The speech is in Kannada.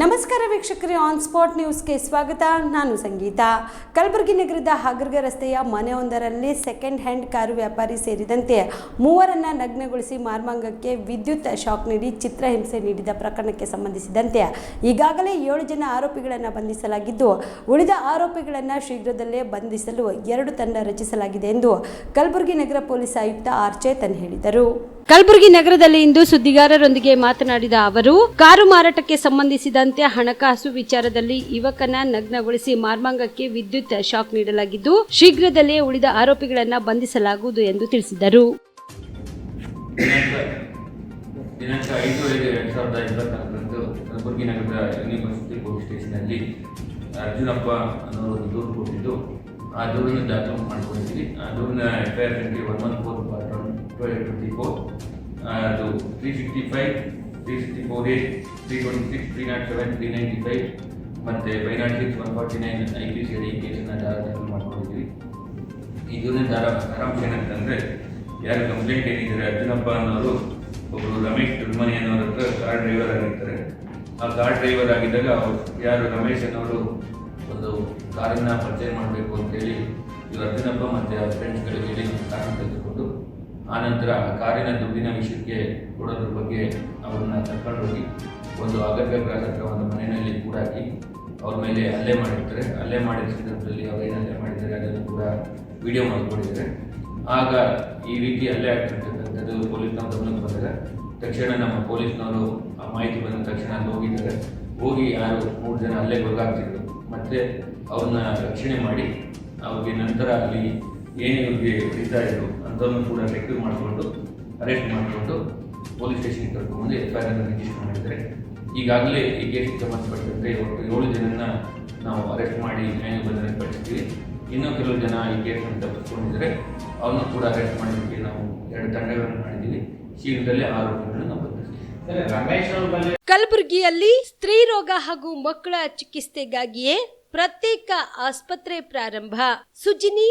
ನಮಸ್ಕಾರ ವೀಕ್ಷಕರೇ ಆನ್ ಸ್ಪಾಟ್ ನ್ಯೂಸ್ಗೆ ಸ್ವಾಗತ. ನಾನು ಸಂಗೀತ. ಕಲಬುರಗಿ ನಗರದ ಹಾಗರ್ಗ ರಸ್ತೆಯ ಮನೆಯೊಂದರಲ್ಲಿ ಸೆಕೆಂಡ್ ಹ್ಯಾಂಡ್ ಕಾರು ವ್ಯಾಪಾರಿ ಸೇರಿದಂತೆ ಮೂವರನ್ನು ನಗ್ನಗೊಳಿಸಿ ಮಾರ್ಮಾಂಗಕ್ಕೆ ವಿದ್ಯುತ್ ಶಾಕ್ ನೀಡಿ ಚಿತ್ರಹಿಂಸೆ ನೀಡಿದ ಪ್ರಕರಣಕ್ಕೆ ಸಂಬಂಧಿಸಿದಂತೆ ಈಗಾಗಲೇ ಏಳು ಜನ ಆರೋಪಿಗಳನ್ನು ಬಂಧಿಸಲಾಗಿದ್ದು, ಉಳಿದ ಆರೋಪಿಗಳನ್ನು ಶೀಘ್ರದಲ್ಲೇ ಬಂಧಿಸಲು ಎರಡು ತಂಡ ರಚಿಸಲಾಗಿದೆ ಎಂದು ಕಲಬುರಗಿ ನಗರ ಪೊಲೀಸ್ ಆಯುಕ್ತ ಆರ್ ಚೇತನ್ ಹೇಳಿದರು. ಕಲಬುರಗಿ ನಗರದಲ್ಲಿ ಇಂದು ಸುದ್ದಿಗಾರರೊಂದಿಗೆ ಮಾತನಾಡಿದ ಅವರು, ಕಾರು ಮಾರಾಟಕ್ಕೆ ಸಂಬಂಧಿಸಿದಂತೆ ಹಣಕಾಸು ವಿಚಾರದಲ್ಲಿ ಯುವಕನ ನಗ್ನಗೊಳಿಸಿ ಮಾರ್ಮಾಂಗಕ್ಕೆ ವಿದ್ಯುತ್ ಶಾಕ್ ನೀಡಲಾಗಿದ್ದು, ಶೀಘ್ರದಲ್ಲೇ ಉಳಿದ ಆರೋಪಿಗಳನ್ನು ಬಂಧಿಸಲಾಗುವುದು ಎಂದು ತಿಳಿಸಿದರು. ದಿನಾಂಕ ಐದು ಐದು ಎರಡು ಸಾವಿರದ ಇಪ್ಪತ್ನಾಲ್ಕರಂದು ಕಲಬುರಗಿ ನಗರದ ಯೂನಿವರ್ಸಿಟಿ ಪೊಲೀಸ್ ಸ್ಟೇಷನಲ್ಲಿ ಅರ್ಜುನಪ್ಪ ಅನ್ನೋರು ದೂರು ಕೊಟ್ಟಿದ್ದು ಆ ದೂರನ್ನು ದಾಖಲು ಮಾಡ್ಕೊಂಡಿದ್ದೀವಿ. ಆ ದೂರಿನ ಎಫ್ ಐ ಆರ್ ಸಂಖ್ಯೆ one one four twenty four ಅದು three sixty five three sixty four eight three twenty six three nought seven three ninety five ಮತ್ತು five nought six one forty nine I P C ಈ ಕೇಸನ್ನು ದಾಖಲು ಮಾಡ್ಕೊಂಡಿದ್ದೀವಿ. ಇದನ್ನೇ ದಾರ ಸಾರಾಂಶ ಏನಂತಂದ್ರೆ, ಯಾರು ಕಂಪ್ಲೇಂಟ್ ಏನಿದ್ದಾರೆ ಅರ್ಜುನಪ್ಪ ಅನ್ನೋರು ಒಬ್ಬರು ರಮೇಶ್ ದುರ್ಮನಿ ಅನ್ನೋರ ಹತ್ರ ಕಾರ್ ಡ್ರೈವರ್ ಆಗಿರ್ತಾರೆ. ಆ ಕಾರ್ ಡ್ರೈವರ್ ಆಗಿದ್ದಾಗ ಯಾರು ರಮೇಶ್ ಅನ್ನೋರು ಒಂದು ಕಾರನ್ನು ಪರ್ಚೇಸ್ ಮಾಡಬೇಕು ಅಂತೇಳಿ ಇವರು ಅರ್ಜುನಪ್ಪ ಮತ್ತು ಅವ್ರ ಫ್ರೆಂಡ್ಸ್ಗಳಿಗೆ ಹೇಳಿ ಕಾರನ್ನ ತೆಗೆದುಕೊಂಡು ಆನಂತರ ಕಾರಿನ ದುಡ್ಡಿನ ವಿಷಯಕ್ಕೆ ಕೊಡೋದ್ರ ಬಗ್ಗೆ ಅವ್ರನ್ನ ಕರ್ಕೊಂಡು ಹೋಗಿ ಒಂದು ಅಗತ್ಯ ಒಂದು ಮನೆಯಲ್ಲಿ ಕೂಡಾಕಿ ಅವ್ರ ಮೇಲೆ ಹಲ್ಲೆ ಮಾಡಿರ್ತಾರೆ. ಹಲ್ಲೆ ಮಾಡಿದ ಸಂದರ್ಭದಲ್ಲಿ ಅವ್ರು ಏನು ಹಲ್ಲೆ ಮಾಡಿದ್ದಾರೆ ಅದನ್ನು ಕೂಡ ವಿಡಿಯೋ ಮಾಡಿಕೊಂಡಿದ್ದಾರೆ ಆಗ ಈ ರೀತಿ ಹಲ್ಲೆ ಆಗ್ತಿರ್ತಕ್ಕಂಥದ್ದು ಪೊಲೀಸ್ನವ್ರ ಗಮನಕ್ಕೆ ಬಂದಾಗ ತಕ್ಷಣ ನಮ್ಮ ಪೊಲೀಸ್ನವರು ಆ ಮಾಹಿತಿ ಬಂದ ತಕ್ಷಣ ಅಲ್ಲಿ ಹೋಗಿದ್ದಾರೆ. ಹೋಗಿ ಯಾರು ಮೂರು ಜನ ಹಲ್ಲೆಗೆ ಗೊತ್ತಾಗ್ತಿದ್ರು ಮತ್ತೆ ಅವ್ರನ್ನ ರಕ್ಷಣೆ ಮಾಡಿ ಅವ್ರಿಗೆ ನಂತರ ಅಲ್ಲಿ ಏನು ಇವ್ರಿಗೆ ಹೊಡಿತಾ ಇದ್ರು ಕೂಡ ರೆಕ್ಯೂ ಮಾಡಿಕೊಂಡು, ಅರೆಸ್ಟ್ ಮಾಡಿಕೊಂಡು ಪೊಲೀಸ್ ಸ್ಟೇಷನ್ಗೆ ಕರ್ಕೊಂಡ್ಬಂದು ಎಫ್ ಐ ಆರ್ ರಿಜಿಸ್ಟರ್ ಮಾಡಿದ್ದಾರೆ. ಈಗಾಗಲೇ ಈ ಕೇಸಿಗೆ ಸಂಬಂಧಪಟ್ಟಂತೆ ಒಟ್ಟು ಏಳು ಜನನ ನಾವು ಅರೆಸ್ಟ್ ಮಾಡಿ ನ್ಯಾಯ ಬಂಧನಕ್ಕೆ ಪಡಿಸ್ತೀವಿ ಇನ್ನೂ ಕೆಲವು ಜನ ಈ ಕೇಸನ್ನು ತಪ್ಪಿಸ್ಕೊಂಡಿದ್ದಾರೆ. ಅವನು ಕೂಡ ಅರೆಸ್ಟ್ ಮಾಡಲಿಕ್ಕೆ ನಾವು ಎರಡು ತಂಡಗಳನ್ನು ಮಾಡಿದ್ದೀವಿ. ಶೀಘ್ರದಲ್ಲೇ ಆರೋಪಿಗಳನ್ನು ನಾವು ಕಲಬುರಗಿಯಲ್ಲಿ ಸ್ತ್ರೀ ರೋಗ ಹಾಗೂ ಮಕ್ಕಳ ಚಿಕಿತ್ಸೆಗಾಗಿಯೇ ಪ್ರತ್ಯೇಕ ಆಸ್ಪತ್ರೆ ಪ್ರಾರಂಭ. ಸುಜಿನಿ